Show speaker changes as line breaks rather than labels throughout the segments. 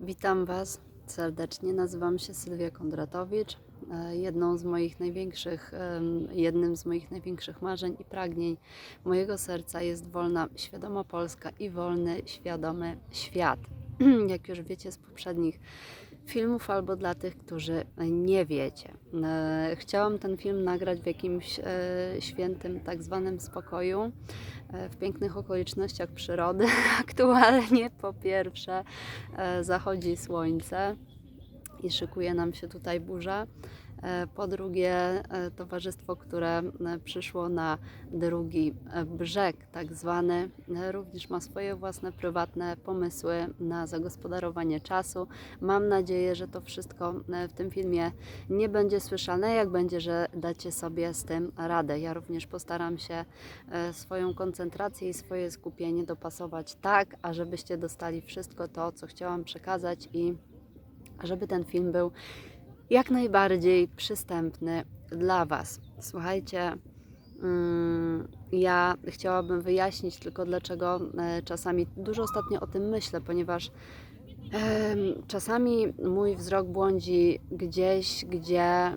Witam Was serdecznie. Nazywam się Sylwia Kondratowicz. E, Jedną z moich największych, jednym z moich największych marzeń i pragnień mojego serca jest wolna, świadoma Polska i wolny, świadomy świat. Jak już wiecie z poprzednich filmów, albo dla tych, którzy nie wiecie. E, Chciałam ten film nagrać w jakimś e, świętym, tak zwanym spokoju, e, w pięknych okolicznościach przyrody. Aktualnie po pierwsze zachodzi słońce i szykuje nam się tutaj burza. E, Po drugie, e, towarzystwo, które e, przyszło na drugi brzeg, tak zwany, również ma swoje własne prywatne pomysły na zagospodarowanie czasu. Mam nadzieję, że to wszystko w tym filmie nie będzie słyszane, jak będzie, że dacie sobie z tym radę. Ja również postaram się swoją koncentrację i swoje skupienie dopasować tak, ażebyście dostali wszystko to, co chciałam przekazać i żeby ten film był jak najbardziej przystępny dla Was. Słuchajcie, mm, ja chciałabym wyjaśnić tylko, dlaczego e, czasami dużo ostatnio o tym myślę, ponieważ czasami mój wzrok błądzi gdzieś, gdzie,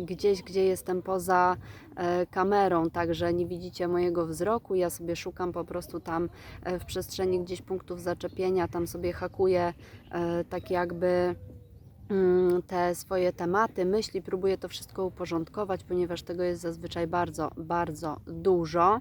gdzieś, gdzie jestem poza e, kamerą, także nie widzicie mojego wzroku. Ja sobie szukam po prostu tam e, w przestrzeni gdzieś punktów zaczepienia, tam sobie hakuję tak jakby te swoje tematy, myśli, próbuję to wszystko uporządkować, ponieważ tego jest zazwyczaj bardzo, bardzo dużo.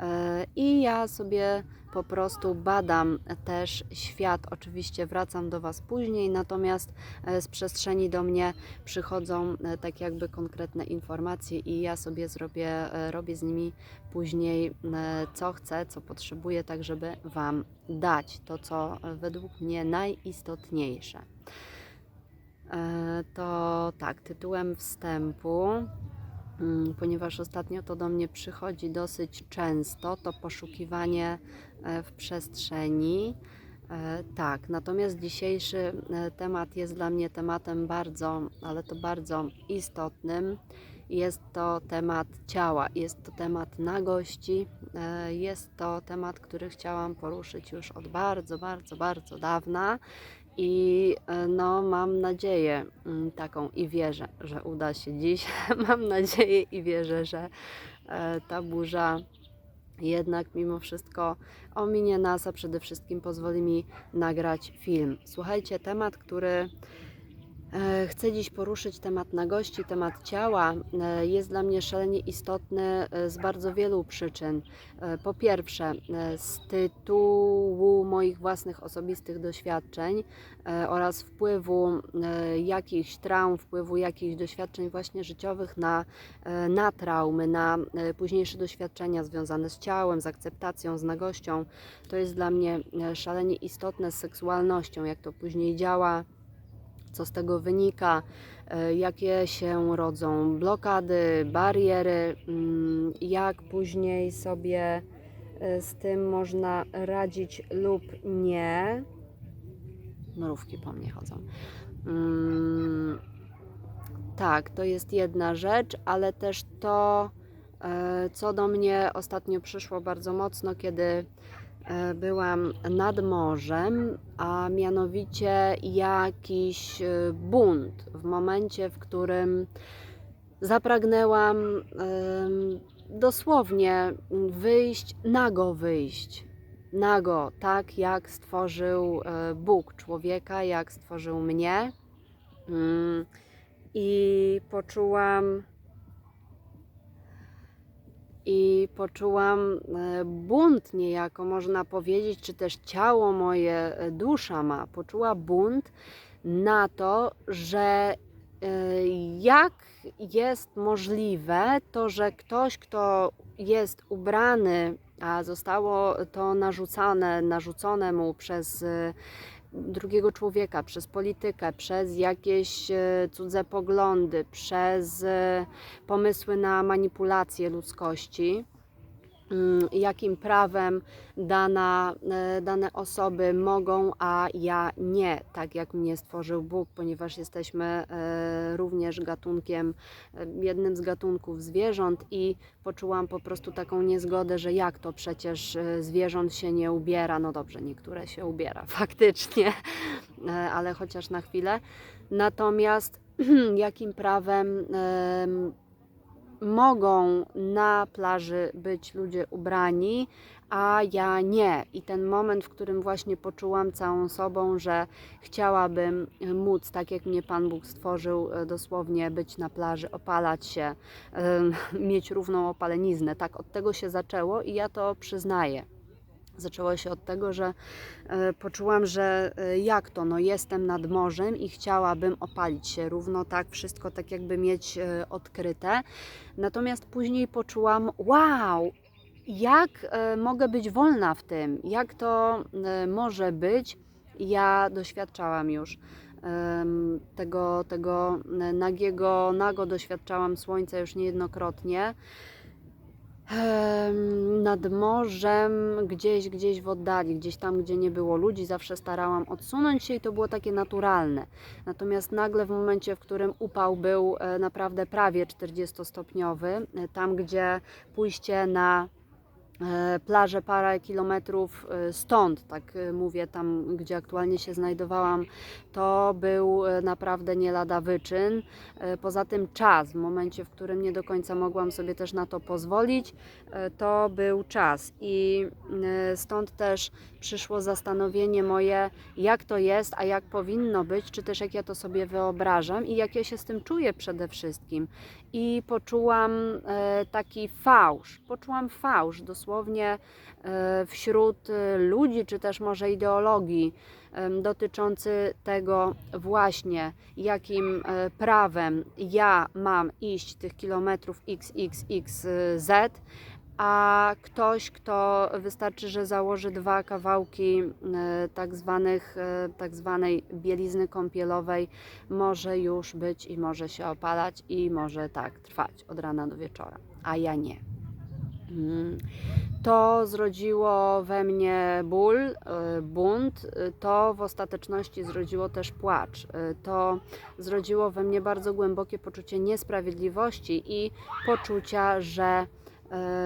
E, I ja sobie po prostu badam też świat. Oczywiście wracam do Was później, natomiast e, z przestrzeni do mnie przychodzą e, tak jakby konkretne informacje i ja sobie zrobię, robię z nimi później co chcę, co potrzebuję, tak żeby Wam dać to, co według mnie najistotniejsze. E, To tak, tytułem wstępu, mm, ponieważ ostatnio to do mnie przychodzi dosyć często, to poszukiwanie e, w przestrzeni. E, Tak, natomiast dzisiejszy temat jest dla mnie tematem bardzo, ale to bardzo istotnym. Jest to temat ciała, jest to temat nagości, jest to temat, który chciałam poruszyć już od bardzo, bardzo, bardzo dawna. I e, no, mam nadzieję mm, taką i wierzę, że uda się dziś. mam nadzieję i wierzę, że e, ta burza jednak mimo wszystko ominie nas, a przede wszystkim pozwoli mi nagrać film. Słuchajcie, temat, który chcę dziś poruszyć, temat nagości, temat ciała, e, jest dla mnie szalenie istotny e, z bardzo wielu przyczyn. E, Po pierwsze, e, z tytułu moich własnych osobistych doświadczeń e, oraz wpływu e, jakichś traum, wpływu jakichś doświadczeń właśnie życiowych na, e, na traumy, na e, późniejsze doświadczenia związane z ciałem, z akceptacją, z nagością. To jest dla mnie e, szalenie istotne z seksualnością, jak to później działa, co z tego wynika, e, jakie się rodzą blokady, bariery, mm, jak później sobie e, z tym można radzić lub nie. Mrówki po mnie chodzą. Mm, tak, to jest jedna rzecz, ale też to, e, co do mnie ostatnio przyszło bardzo mocno, kiedy byłam nad morzem, a mianowicie jakiś e, bunt w momencie, w którym zapragnęłam dosłownie wyjść, nago wyjść. Nago, tak jak stworzył e, Bóg człowieka, jak stworzył mnie. Mm, I poczułam i poczułam e, bunt niejako, można powiedzieć, czy też ciało moje, e, dusza ma, poczuła bunt na to, że e, jak jest możliwe to, że ktoś, kto jest ubrany, a zostało to narzucane, narzucone mu przez drugiego człowieka, przez politykę, przez jakieś e, cudze poglądy, przez e, pomysły na manipulację ludzkości, jakim prawem dana, e, dane osoby mogą, a ja nie, tak jak mnie stworzył Bóg, ponieważ jesteśmy e, również gatunkiem, e, jednym z gatunków zwierząt i poczułam po prostu taką niezgodę, że jak to przecież zwierząt się nie ubiera. No dobrze, niektóre się ubiera faktycznie, ale chociaż na chwilę. Natomiast jakim prawem em, mogą na plaży być ludzie ubrani, a ja nie. I ten moment, w którym właśnie poczułam całą sobą, że chciałabym móc, tak jak mnie Pan Bóg stworzył, e, dosłownie być na plaży, opalać się, mieć równą opaleniznę. Tak, od tego się zaczęło i ja to przyznaję. Zaczęło się od tego, że e, poczułam, że e, jak to, no jestem nad morzem i chciałabym opalić się równo tak, wszystko tak jakby mieć e, odkryte. Natomiast później poczułam, wow, jak mogę być wolna w tym, jak to może być. Ja doświadczałam już tego, tego nagiego, nago doświadczałam słońca już niejednokrotnie. Nad morzem, gdzieś, gdzieś w oddali, gdzieś tam, gdzie nie było ludzi, zawsze starałam odsunąć się i to było takie naturalne. Natomiast nagle w momencie, w którym upał był e, naprawdę prawie 40-stopniowy, e, tam gdzie pójście na plażę parę kilometrów e, stąd, tak e, mówię, tam gdzie aktualnie się znajdowałam, to był e, naprawdę nie lada wyczyn. E, Poza tym czas, w momencie, w którym nie do końca mogłam sobie też na to pozwolić, e, to był czas. I e, stąd też przyszło zastanowienie moje, jak to jest, a jak powinno być, czy też jak ja to sobie wyobrażam i jak ja się z tym czuję przede wszystkim. I poczułam e, taki fałsz, poczułam fałsz dosłownie e, wśród e, ludzi, czy też może ideologii dotyczący tego właśnie, jakim prawem ja mam iść tych kilometrów XXXZ, a ktoś, kto wystarczy, że założy dwa kawałki e, tak, zwanych, e, tak zwanej bielizny kąpielowej, może już być i może się opalać i może tak trwać od rana do wieczora, a ja nie. Mm. To zrodziło we mnie ból, e, bunt, to w ostateczności zrodziło też płacz. To zrodziło we mnie bardzo głębokie poczucie niesprawiedliwości i poczucia, że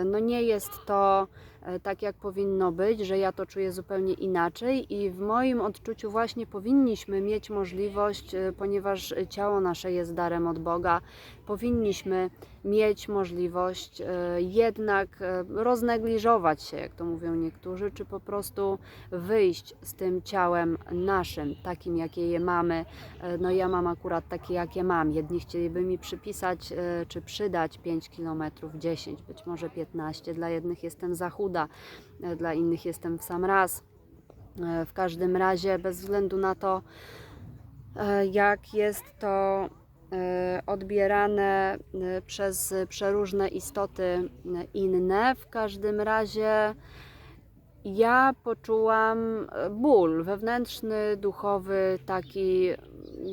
no nie jest to e, tak, jak powinno być, że ja to czuję zupełnie inaczej i w moim odczuciu właśnie powinniśmy mieć możliwość, e, ponieważ ciało nasze jest darem od Boga, powinniśmy mieć możliwość e, jednak e, roznegliżować się, jak to mówią niektórzy, czy po prostu wyjść z tym ciałem naszym, takim jakie je mamy. E, No ja mam akurat takie, jakie mam. Jedni chcieliby mi przypisać czy przydać 5 km, 10, być może 15. Dla jednych jestem za chuda, dla innych jestem w sam raz. W każdym razie, bez względu na to, jak jest to odbierane e, przez przeróżne istoty e, inne. W każdym razie ja poczułam ból wewnętrzny, duchowy, taki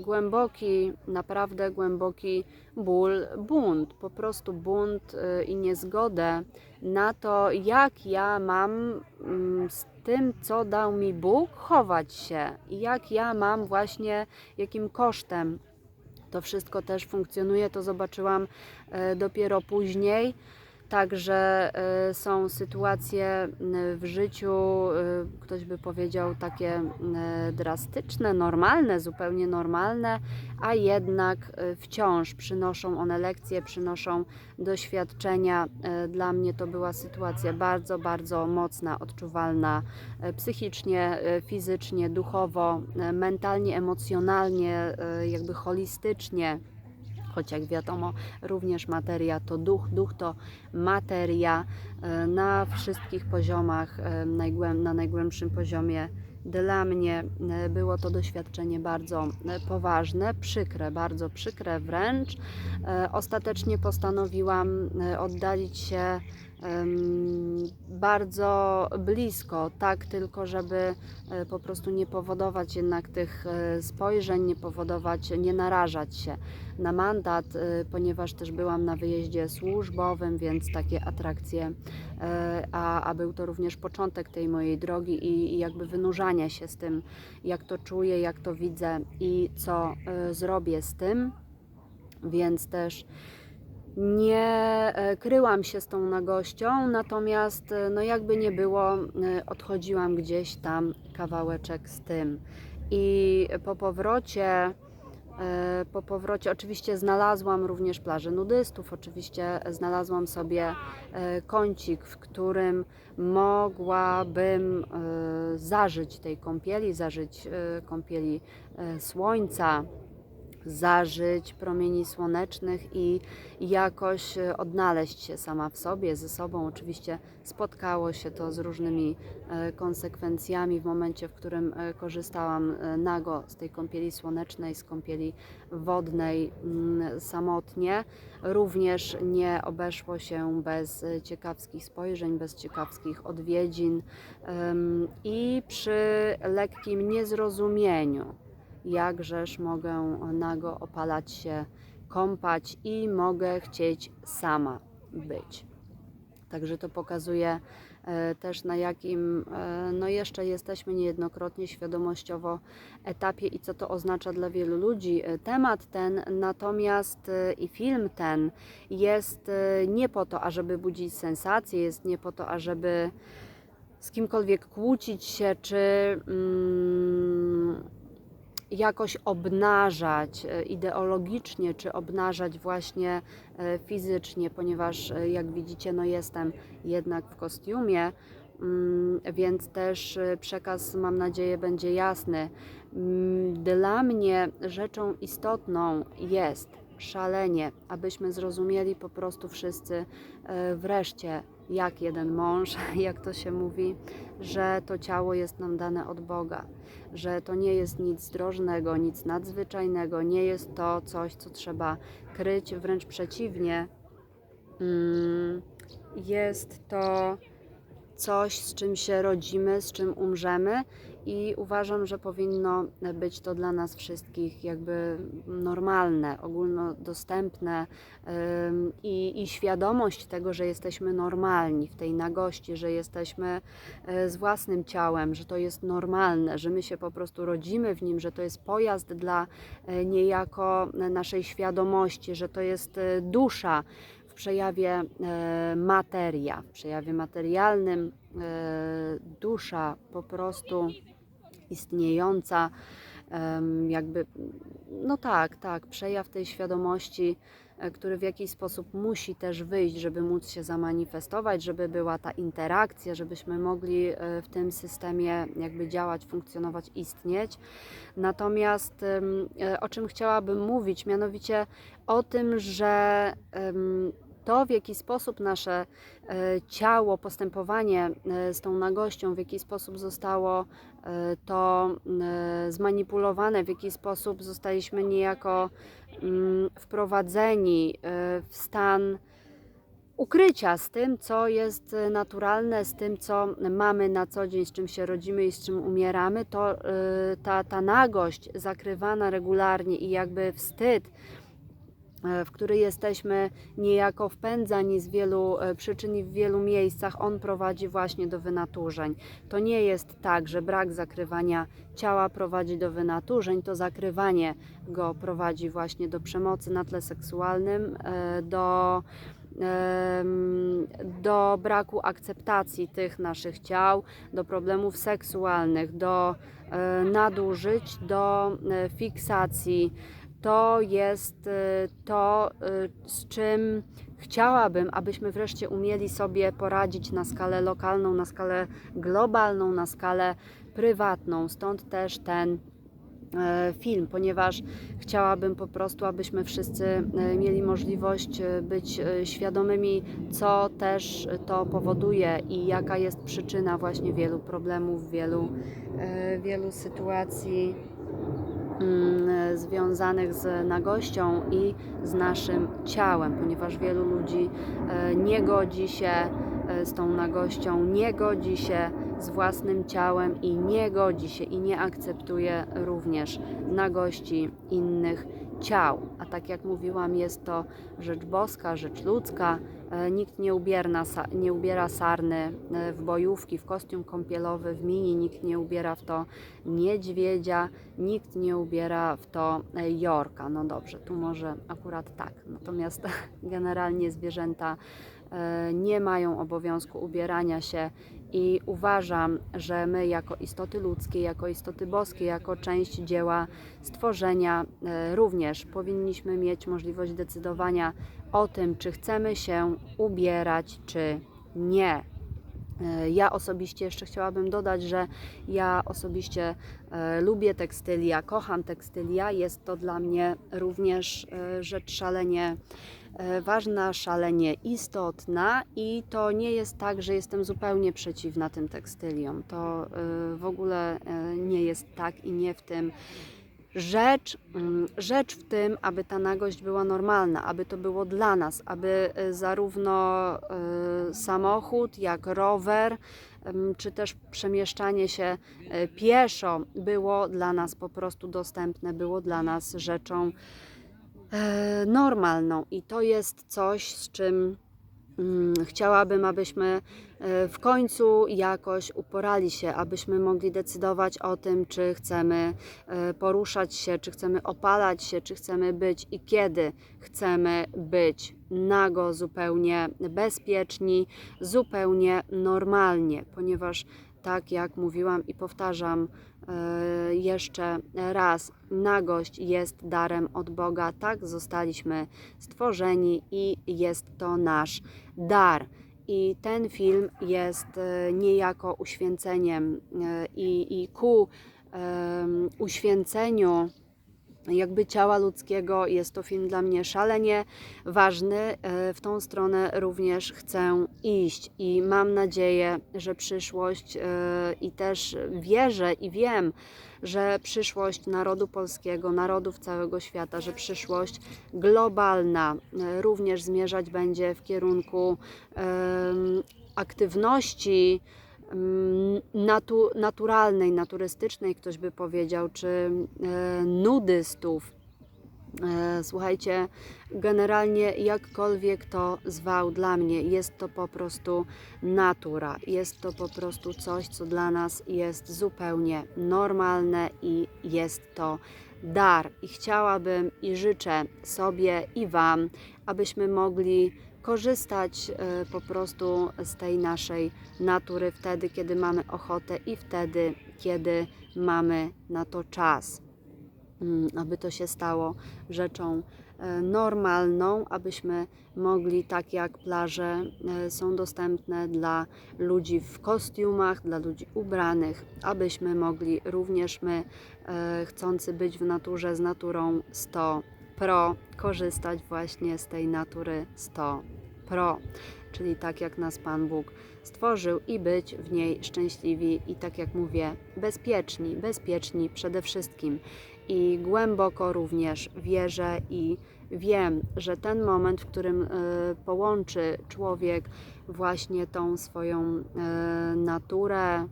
głęboki, naprawdę głęboki ból, bunt, po prostu bunt i niezgodę na to, jak ja mam mm, z tym, co dał mi Bóg, chować się jak ja mam właśnie, jakim kosztem to wszystko też funkcjonuje, to zobaczyłam e, dopiero później. Także e, są sytuacje m, w życiu, e, ktoś by powiedział, takie drastyczne, normalne, zupełnie normalne, a jednak wciąż przynoszą one lekcje, przynoszą doświadczenia. Dla mnie to była sytuacja bardzo, bardzo mocna, odczuwalna psychicznie, fizycznie, duchowo, mentalnie, emocjonalnie, jakby holistycznie. Choć jak wiadomo, również materia to duch, duch to materia e, na wszystkich poziomach, e, na najgłębszym poziomie. Dla mnie e, było to doświadczenie bardzo e, poważne, przykre, bardzo przykre wręcz. E, Ostatecznie postanowiłam oddalić się bardzo blisko, tak tylko, żeby po prostu nie powodować jednak tych spojrzeń, nie powodować, nie narażać się na mandat, ponieważ też byłam na wyjeździe służbowym, więc takie atrakcje, a, a był to również początek tej mojej drogi i, i jakby się z tym, jak to czuję, jak to widzę i co e, zrobię z tym, więc też nie e, kryłam się z tą nagością, natomiast e, no jakby nie było, e, odchodziłam gdzieś tam kawałeczek z tym. I po powrocie, po powrocie oczywiście znalazłam również plażę nudystów, oczywiście znalazłam sobie e, kącik, w którym mogłabym e, zażyć tej kąpieli, zażyć e, kąpieli e, słońca, zażyć promieni słonecznych i jakoś e, odnaleźć się sama w sobie, ze sobą. Oczywiście spotkało się to z różnymi e, konsekwencjami w momencie, w którym e, korzystałam nago z tej kąpieli słonecznej, z kąpieli wodnej mm, samotnie. Również nie obeszło się bez ciekawskich spojrzeń, bez ciekawskich odwiedzin i przy lekkim niezrozumieniu jakżeż mogę nago opalać się, kąpać i mogę chcieć sama być. Także to pokazuje e, też na jakim e, no jeszcze jesteśmy niejednokrotnie świadomościowo etapie i co to oznacza dla wielu ludzi. E, Temat ten natomiast i film ten jest nie po to, ażeby budzić sensację, jest nie po to, ażeby z kimkolwiek kłócić się, czy mm, jakoś obnażać e, ideologicznie, czy obnażać właśnie e, fizycznie, ponieważ e, jak widzicie, no jestem jednak w kostiumie, mm, więc też przekaz, mam nadzieję, będzie jasny. Mm, Dla mnie rzeczą istotną jest szalenie, abyśmy zrozumieli po prostu wszyscy wreszcie, jak jeden mąż, jak to się mówi, że to ciało jest nam dane od Boga, że to nie jest nic zdrożnego, nic nadzwyczajnego, nie jest to coś, co trzeba kryć, wręcz przeciwnie. Mm, Jest to coś, z czym się rodzimy, z czym umrzemy i uważam, że powinno być to dla nas wszystkich jakby normalne, ogólnodostępne i, i świadomość tego, że jesteśmy normalni w tej nagości, że jesteśmy e, z własnym ciałem, że to jest normalne, że my się po prostu rodzimy w nim, że to jest pojazd dla e, niejako naszej świadomości, że to jest e, dusza, w przejawie e, materia, w przejawie materialnym e, dusza po prostu istniejąca, jakby, no tak, tak, przejaw tej świadomości, który w jakiś sposób musi też wyjść, żeby móc się zamanifestować, żeby była ta interakcja, żebyśmy mogli e, w tym systemie jakby działać, funkcjonować, istnieć. Natomiast e, o czym chciałabym mówić, mianowicie o tym, że to, w jaki sposób nasze e, ciało, postępowanie e, z tą nagością, w jaki sposób zostało e, to zmanipulowane, w jaki sposób zostaliśmy niejako mm, wprowadzeni w stan ukrycia z tym, co jest naturalne, z tym, co mamy na co dzień, z czym się rodzimy i z czym umieramy, to ta, ta nagość zakrywana regularnie i jakby wstyd, w który jesteśmy niejako wpędzani z wielu e, przyczyn i w wielu miejscach, on prowadzi właśnie do wynaturzeń. To nie jest tak, że brak zakrywania ciała prowadzi do wynaturzeń, to zakrywanie go prowadzi właśnie do przemocy na tle seksualnym, e, do do braku akceptacji tych naszych ciał, do problemów seksualnych, do e, nadużyć, do fiksacji. To jest e, to, e, z czym chciałabym, abyśmy wreszcie umieli sobie poradzić na skalę lokalną, na skalę globalną, na skalę prywatną. Stąd też ten e, film, ponieważ chciałabym po prostu, abyśmy wszyscy mieli możliwość być świadomymi, co też to powoduje i jaka jest przyczyna właśnie wielu problemów, wielu, wielu sytuacji związanych z nagością i z naszym ciałem, ponieważ wielu ludzi e, nie godzi się e, z tą nagością, nie godzi się z własnym ciałem i nie godzi się i nie akceptuje również nagości innych ciał. A tak jak mówiłam, jest to rzecz boska, rzecz ludzka. E, Nikt nie, ubierna, nie ubiera sarny e, w bojówki, w kostium kąpielowy, w mini, nikt nie ubiera w to niedźwiedzia, nikt nie ubiera w to e, jorka. No dobrze, tu może akurat tak. Natomiast generalnie zwierzęta nie mają obowiązku ubierania się i uważam, że my jako istoty ludzkie, jako istoty boskie, jako część dzieła stworzenia e, również powinniśmy mieć możliwość decydowania o tym, czy chcemy się ubierać, czy nie. E, Ja osobiście jeszcze chciałabym dodać, że ja osobiście e, lubię tekstylia, kocham tekstylia. Jest to dla mnie również rzecz szalenie ważna, szalenie istotna i to nie jest tak, że jestem zupełnie przeciwna tym tekstyliom. To e, w ogóle e, nie jest tak i nie w tym rzecz, mm, rzecz w tym, aby ta nagość była normalna, aby to było dla nas, aby e, zarówno e, samochód, jak rower, em, czy też przemieszczanie się e, pieszo było dla nas po prostu dostępne, było dla nas rzeczą e, normalną. I to jest coś, z czym mm, chciałabym, abyśmy e, w końcu jakoś uporali się, abyśmy mogli decydować o tym, czy chcemy e, poruszać się, czy chcemy opalać się, czy chcemy być i kiedy chcemy być nago, zupełnie bezpieczni, zupełnie normalnie, ponieważ tak jak mówiłam i powtarzam e, jeszcze raz, nagość jest darem od Boga, tak zostaliśmy stworzeni i jest to nasz dar. I ten film jest e, niejako uświęceniem e, i, i ku uświęceniu jakby ciała ludzkiego. Jest to film dla mnie szalenie ważny. E, W tą stronę również chcę iść i mam nadzieję, że przyszłość e, i też wierzę i wiem, że przyszłość narodu polskiego, narodów całego świata, że przyszłość globalna e, również zmierzać będzie w kierunku aktywności natu, naturalnej, naturystycznej, ktoś by powiedział, czy e, nudystów. E, Słuchajcie, generalnie jakkolwiek to zwał dla mnie, jest to po prostu natura. Jest to po prostu coś, co dla nas jest zupełnie normalne i jest to dar. I chciałabym i życzę sobie i Wam, abyśmy mogli korzystać e, po prostu z tej naszej natury wtedy, kiedy mamy ochotę i wtedy, kiedy mamy na to czas. Mm, aby to się stało rzeczą e, normalną, abyśmy mogli, tak jak plaże e, są dostępne dla ludzi w kostiumach, dla ludzi ubranych, abyśmy mogli również my, chcący być w naturze z naturą 100 pro, korzystać właśnie z tej natury 100 pro, czyli tak jak nas Pan Bóg stworzył i być w niej szczęśliwi i tak jak mówię, bezpieczni, bezpieczni przede wszystkim. I głęboko również wierzę i wiem, że ten moment, w którym e, połączy człowiek właśnie tą swoją e, naturę,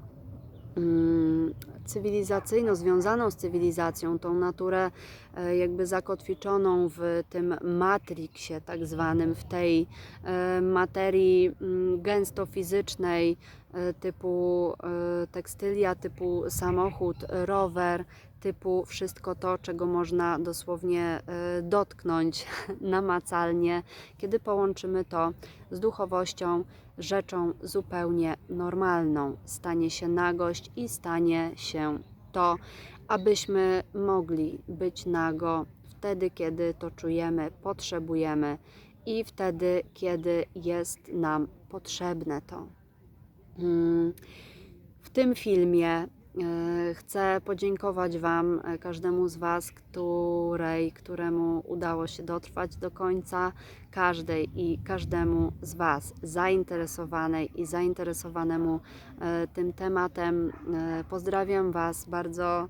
cywilizacyjną, związaną z cywilizacją, tą naturę e, jakby zakotwiczoną w tym matrixie tak zwanym, w tej e, materii mm, gęsto fizycznej e, typu tekstylia, typu samochód, rower, typu wszystko to, czego można dosłownie dotknąć namacalnie, kiedy połączymy to z duchowością, rzeczą zupełnie normalną. Stanie się nagość i stanie się to, abyśmy mogli być nago wtedy, kiedy to czujemy, potrzebujemy i wtedy, kiedy jest nam potrzebne to. Mm, W tym filmie chcę podziękować Wam, e, każdemu z Was, której, któremu udało się dotrwać do końca, każdej i każdemu z Was zainteresowanej i zainteresowanemu e, tym tematem. Pozdrawiam Was bardzo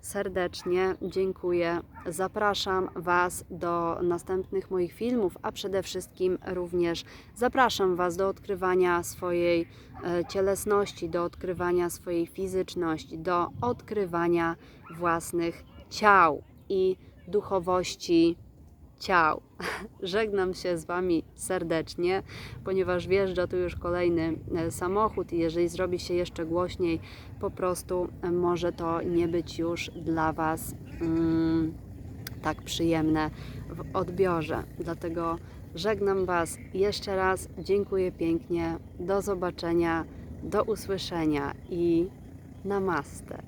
serdecznie dziękuję. Zapraszam Was do następnych moich filmów, a przede wszystkim również zapraszam Was do odkrywania swojej e, cielesności, do odkrywania swojej fizyczności, do odkrywania własnych ciał i duchowości ciał. Żegnam się z Wami serdecznie, ponieważ wjeżdża tu już kolejny e, samochód i jeżeli zrobi się jeszcze głośniej, po prostu e, może to nie być już dla Was mm, tak przyjemne w odbiorze. Dlatego żegnam Was jeszcze raz. Dziękuję pięknie. Do zobaczenia, do usłyszenia i namaste.